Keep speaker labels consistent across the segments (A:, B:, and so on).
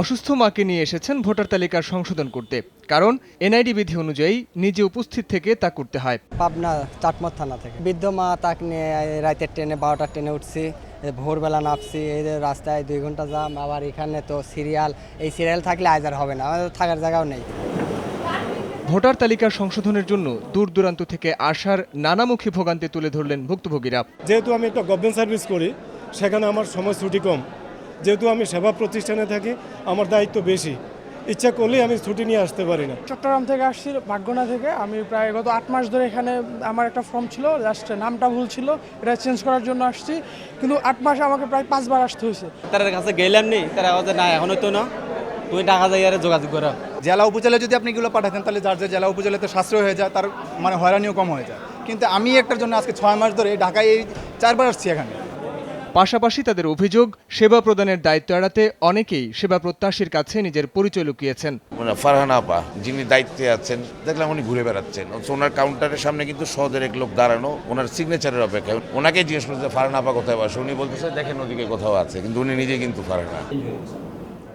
A: অসুস্থ মাকে নিয়ে এসেছেন ভোটার তালিকার সংশোধন করতে। কারণ এনআইডি বিধি অনুযায়ী নিজে উপস্থিত থেকে তা করতে হয়।
B: পাবনা চাটমোর থানা থেকে। বৃদ্ধ মা তাক নিয়ে রাতের ট্রেনে বারোটার ট্রেনে উঠছি ভোরবেলা নামছি এই যে রাস্তায় দুই ঘণ্টা যাম আবার এখানে তো সিরিয়াল। এই সিরিয়াল থাকলে আজ আর হবে না আমাদের থাকার জায়গাও নেই।
A: ভোটার তালিকার সংশোধনের জন্য দূর দূরান্ত থেকে আসার নানামুখী ভোগান্তি তুলে ধরলেন ভুক্তভোগীরা।
C: যেহেতু আমি একটা গভর্নমেন্ট সার্ভিস করি সেখানে আমার সময় ছুটি কম। যেহেতু আমি সেবা প্রতিষ্ঠানে থাকি আমার দায়িত্ব বেশি। ইচ্ছা করলেই আমি ছুটি নিয়ে আসতে পারি না।
D: চট্টগ্রাম থেকে আসছি ভাগ্যনা থেকে। আমি প্রায় গত আট মাস ধরে এখানে আমার একটা ফর্ম ছিল জাস্ট নামটা ভুল ছিল এটা চেঞ্জ করার জন্য আসছি। কিন্তু আট মাসে আমাকে প্রায় পাঁচবার আসতে হয়েছে।
E: তার কাছে গেলাম নি তারা না এখন তো না। তুমি টাকা যাই আর যোগাযোগ করো।
F: জেলা উপজেলায় যদি আপনি এগুলো পাঠাতেন তাহলে যার যে জেলা উপজেলাতে সাশ্রয় হয়ে যায় তার মানে হয়রানিও কম হয়ে যায়। কিন্তু আমি একটার জন্য আজকে ছয় মাস ধরে ঢাকায় এই চারবার আসছি এখানে।
A: পাশাপাশি তাদের অভিযোগ সেবা প্রদানের দায়িত্ব এড়াতে অনেকেই সেবা প্রত্যাশীর কাছে নিজের পরিচয় লুকিয়েছেন।
G: মানে ফারহান আপা যিনি দায়িত্বে আছেন দেখলাম উনি ঘুরে বেড়াচ্ছেন। ওনার কাউন্টারের সামনে কিন্তু সদের এক লোক দাঁড়ানো ওনার সিগনেচারের অপেক্ষা। ওনাকে জিজ্ঞেস করছে ফারহান আপা কোথায়? বসে উনি বলতেছে দেখেন ওদিকে কোথাও আছে। কিন্তু উনি নিজে কিন্তু ফারহানা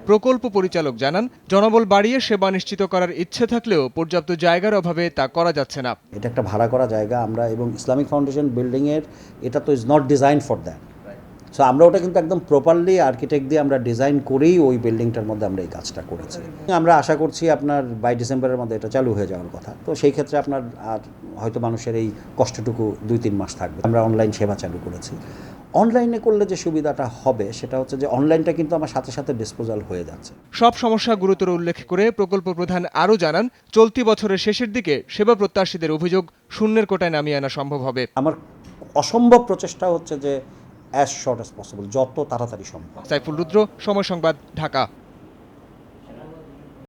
A: প্রকল্প পরিচালক জানান জনবল বাড়িয়ে সেবা নিশ্চিত করার ইচ্ছে থাকলেও পর্যাপ্ত জায়গার অভাবে তা করা যাচ্ছে না।
H: এটা একটা ভাড়া করা জায়গা আমরা এবং ইসলামিক ফাউন্ডেশন বিল্ডিংয়ের এটা তো is not design for that so আমরা ওটা কিন্তু একদম প্রপারলি আর্কিটেক্ট দিয়ে আমরা ডিজাইন করেই ওই বিল্ডিংটার মধ্যে আমরা এই কাজটা করেছি। আমরা আশা করছি আপনার বাই ডিসেম্বরের মধ্যে এটা চালু হয়ে যাওয়ার কথা। তো সেই ক্ষেত্রে আপনার আর হয়তো মানুষের এই কষ্টটুকু দুই তিন মাস থাকবে। আমরা অনলাইন সেবা চালু করেছি। অনলাইনে করলে যে সুবিধাটা হবে সেটা হচ্ছে যে অনলাইনটা কিন্তু আমার সাথে সাথে ডিসপোজাল হয়ে যাচ্ছে।
A: সব সমস্যা গুরুতর উল্লেখ করে প্রকল্প প্রধান আরও জানান চলতি বছরের শেষের দিকে সেবা প্রত্যাশীদের অভিযোগ শূন্যের কোটায় নামিয়ে আনা সম্ভব হবে।
H: আমার অসম্ভব প্রচেষ্টা হচ্ছে যে অ্যাজ শর্ট অ্যাজ পসিবল যত তাড়াতাড়ি সম্ভব।
A: সাইফুল রুদ্র সময় সংবাদ ঢাকা।